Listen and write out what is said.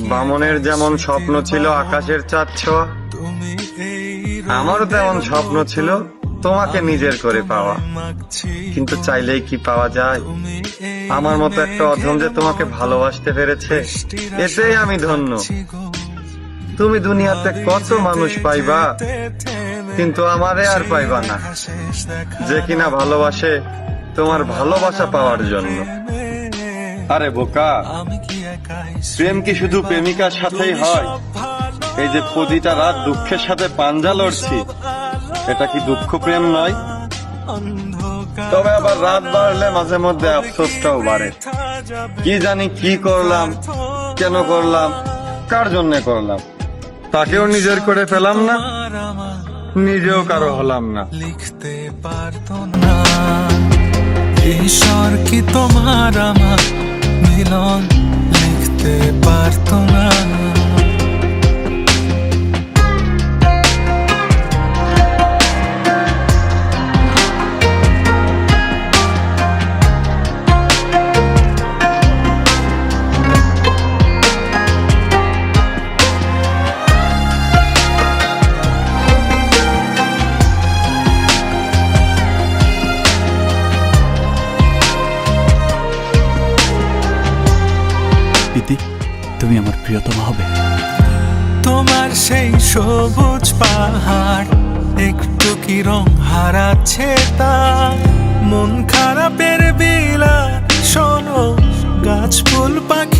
বামনের যেমন স্বপ্ন ছিল আকাশের চাঁদ ছোঁয়া আমারও তেমন স্বপ্ন ছিল তোমাকে নিজের করে পাওয়া। কিন্তু চাইলেই কি পাওয়া যায়? আমার মতো একটা অধম যে তোমাকে ভালোবাসতে পেরেছে এতেই আমি ধন্য। তুমি দুনিয়াতে কত মানুষ পাইবা কিন্তু আমারে আর পাইবা না। যে কিনা ভালোবাসে তোমার ভালোবাসা পাওয়ার জন্য। আরে বোকা। প্রেম কি শুধু প্রেমিকার সাথেই হয়? এই যে প্রতিটা রাত দুঃখের সাথে পাঞ্জা লড়ছি, এটা কি দুঃখ প্রেম নয়? তবে আবার রাত বাড়লে মাঝে মধ্যে আফসোসটাও বাড়ে। কি জানি কি করলাম, কেন করলাম, কার জন্য করলাম? তাকেও নিজের করে ফেলাম না, নিজেও কারও হলাম না। লিখতে পারতো না। ঈশ্বর কি তোমার আমার? on. প্রীতি, তুমি আমার প্রিয়তম হবে। তোমার সেই সবুজ পাহাড়, একটু কি রং হারাচ্ছে তা? মন খারাপের বিলা শোনো, গাছ ফুল পাখি